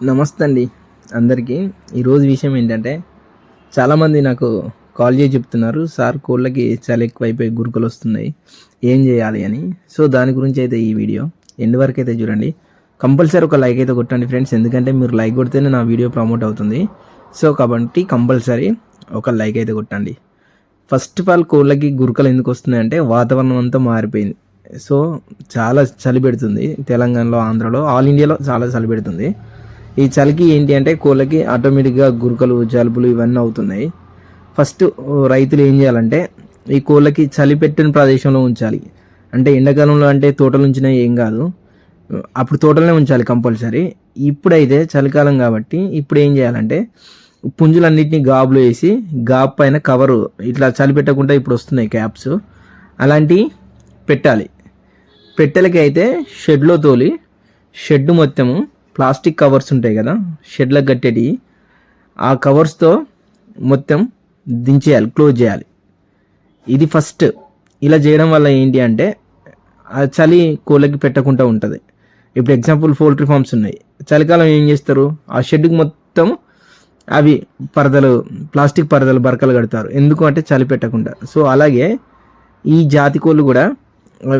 నమస్తే అండి అందరికీ ఈరోజు విషయం ఏంటంటే చాలామంది నాకు కాల్ చేసి చెప్తున్నారు సార్ కోళ్ళకి చాలా ఎక్కువైపోయి గురుకులు వస్తున్నాయి ఏం చేయాలి అని? సో దాని గురించి అయితే ఈ వీడియో ఎండ్ వరకు అయితే చూడండి. కంపల్సరీ ఒక లైక్ అయితే కొట్టండి ఫ్రెండ్స్ ఎందుకంటే మీరు లైక్ కొడితేనే నా వీడియో ప్రమోట్ అవుతుంది. సో కాబట్టి కంపల్సరీ ఒక లైక్ అయితే కొట్టండి. ఫస్ట్ ఆఫ్ ఆల్ కోళ్ళకి గురుకలు ఎందుకు వస్తున్నాయంటే వాతావరణం అంతా మారిపోయింది. సో చాలా చలి పెడుతుంది తెలంగాణలో ఆంధ్రలో ఆల్ ఇండియాలో చాలా చలి పెడుతుంది. ఈ చలికి ఏంటి అంటే కోళ్ళకి ఆటోమేటిక్గా గురకలు జలుబులు ఇవన్నీ అవుతున్నాయి. ఫస్ట్ రైతులు ఏం చేయాలంటే ఈ కోళ్ళకి చలి పెట్టిన ప్రదేశంలో ఉంచాలి. అంటే ఎండాకాలంలో అంటే తోటలు ఉంచినా ఏం కాదు. అప్పుడు తోటలనే ఉంచాలి కంపల్సరీ. ఇప్పుడైతే చలికాలం కాబట్టి ఇప్పుడు ఏం చేయాలంటే పుంజులన్నింటినీ గాబులు వేసి గాబ్ పైన కవరు ఇట్లా చలి పెట్టకుండా ఇప్పుడు వస్తున్నాయి క్యాప్స్ అలాంటివి పెట్టాలి. పెట్టెలకి అయితే షెడ్లో తోలి షెడ్ మొత్తము ప్లాస్టిక్ కవర్స్ ఉంటాయి కదా షెడ్లకు కట్టేటి ఆ కవర్స్తో మొత్తం దించేయాలి క్లోజ్ చేయాలి. ఇది ఫస్ట్. ఇలా చేయడం వల్ల ఏంటి అంటే ఆ చలి కోళ్ళకి పెట్టకుండా ఉంటుంది. ఇప్పుడు ఎగ్జాంపుల్ పోల్ట్రీ ఫార్మ్స్ ఉన్నాయి. చలికాలం ఏం చేస్తారు? ఆ షెడ్కి మొత్తం అవి పరదలు ప్లాస్టిక్ పరదలు బరకలు కడతారు. ఎందుకు అంటే చలి పెట్టకుండా. సో అలాగే ఈ జాతి కోళ్ళు కూడా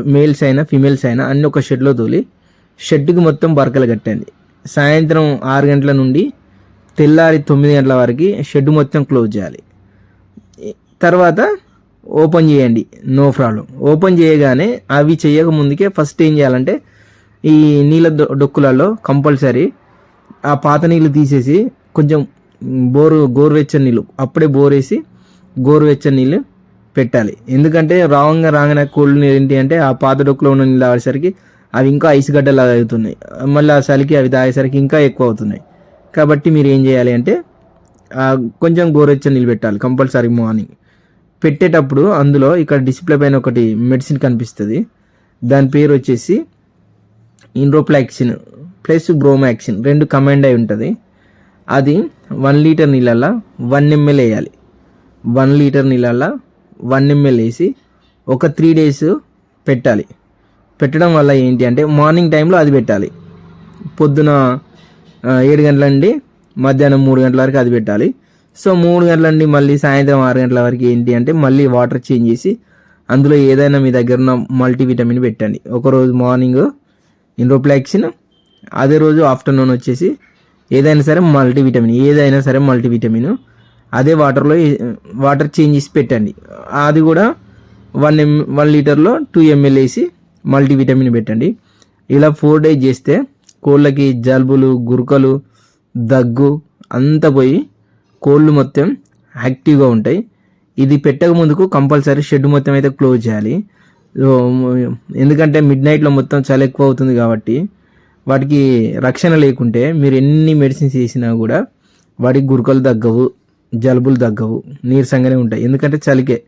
మేల్స్ అయినా ఫిమేల్స్ అయినా అన్ని ఒక షెడ్లో తోలి షెడ్కి మొత్తం బరకలు కట్టండి సాయంత్రం ఆరు గంటల నుండి తెల్లారి తొమ్మిది గంటల వరకు షెడ్ మొత్తం క్లోజ్ చేయాలి. తర్వాత ఓపెన్ చేయండి. No problem. ఓపెన్ చేయగానే అవి చేయక ముందుకే ఫస్ట్ ఏం చేయాలంటే ఈ నీళ్ళ డొ- డొక్కులలో కంపల్సరీ ఆ పాత నీళ్ళు తీసేసి కొంచెం బోరు గోరువెచ్చని నీళ్ళు అప్పుడే బోరేసి గోరువెచ్చని నీళ్ళు పెట్టాలి. ఎందుకంటే రావంగా రాగానే కోళ్ళు ఏంటి అంటే ఆ పాత డొక్కులో ఉన్న నీళ్ళు ఆడేసరికి అవి ఇంకా ఐస్ గడ్డలాగా అవుతున్నాయి. మళ్ళీ ఆ చలికి అవి తాగేసరికి ఇంకా ఎక్కువ అవుతున్నాయి. కాబట్టి మీరు ఏం చేయాలి అంటే కొంచెం గోరువెచ్చని నిలబెట్టాలి కంపల్సరీ మార్నింగ్. పెట్టేటప్పుడు అందులో ఇక్కడ డిస్ప్లే పైన ఒకటి మెడిసిన్ కనిపిస్తుంది. దాని పేరు వచ్చేసి ఇన్రోప్లాక్సిన్ ప్లస్ బ్రోమాక్సిన్ రెండు కమాండ్ అయి ఉంటుంది. అది వన్ లీటర్ నీళ్ళల్లో వన్ ఎంఎల్ వేయాలి. వన్ లీటర్ నీళ్ళల్లో వన్ ఎంఎల్ వేసి ఒక త్రీ డేస్ పెట్టాలి. పెట్టడం వల్ల ఏంటి అంటే మార్నింగ్ టైంలో అది పెట్టాలి. పొద్దున ఏడు గంటల నుండి మధ్యాహ్నం మూడు గంటల వరకు అది పెట్టాలి. సో మూడు గంటల నుండి మళ్ళీ సాయంత్రం ఆరు గంటల వరకు ఏంటి అంటే మళ్ళీ వాటర్ చేంజ్ చేసి అందులో ఏదైనా మీ దగ్గర ఉన్న మల్టీవిటమిన్ పెట్టండి. ఒకరోజు మార్నింగ్ ఇన్రోప్లాక్సిన్ అదే రోజు ఆఫ్టర్నూన్ వచ్చేసి ఏదైనా సరే మల్టీవిటమిన్ ఏదైనా సరే మల్టీవిటమిన్ అదే వాటర్లో వాటర్ చేంజ్ చేసి పెట్టండి. అది కూడా వన్ ఎం వన్ లీటర్లో టూ ఎంఎల్ వేసి మల్టీవిటమిన్ పెట్టండి. ఇలా ఫోర్ డేస్ చేస్తే కోళ్ళకి జలుబులు గురకలు దగ్గు అంతా పోయి కోళ్ళు మొత్తం యాక్టివ్గా ఉంటాయి. ఇది పెట్టక ముందుకు కంపల్సరీ షెడ్ మొత్తం అయితే క్లోజ్ చేయాలి. ఎందుకంటే మిడ్ నైట్లో మొత్తం చాలా ఎక్కువ అవుతుంది కాబట్టి వాటికి రక్షణ లేకుంటే మీరు ఎన్ని మెడిసిన్స్ వేసినా కూడా వాటికి గురకలు తగ్గవు జలుబులు తగ్గవు నీరసంగానే ఉంటాయి. ఎందుకంటే చలికే.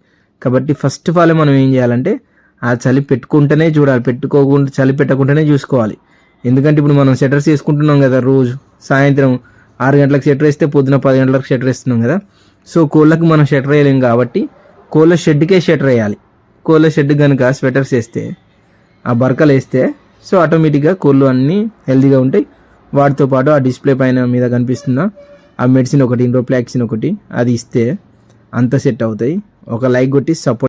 కాబట్టి ఫస్ట్ ఆఫ్ ఆల్ మనం ఏం చేయాలంటే ఆ చలి పెట్టుకుంటేనే చూడాలి. పెట్టుకోకుండా చలి పెట్టకుండానే చూసుకోవాలి. ఎందుకంటే ఇప్పుడు మనం షెటర్స్ వేసుకుంటున్నాం కదా రోజు సాయంత్రం ఆరు గంటలకు షెటర్ వేస్తే పొద్దున పది గంటలకు షెటర్ వేస్తున్నాం కదా. సో కోళ్ళకు మనం షెటర్ వేయలేం కాబట్టి కోళ్ళ షెడ్కే షెటర్ వేయాలి. కోళ్ళ షెడ్ కనుక స్వెటర్స్ వేస్తే ఆ బరకలు వేస్తే సో ఆటోమేటిక్గా కోళ్ళు అన్నీ హెల్తీగా ఉంటాయి. వాటితో పాటు ఆ డిస్ప్లే పైన మీద కనిపిస్తున్న ఆ మెడిసిన్ ఒకటి ఇండోప్లాక్సిన్ ఒకటి అది ఇస్తే అంత సెట్ అవుతాయి. ఒక లైక్ కొట్టి సపోర్ట్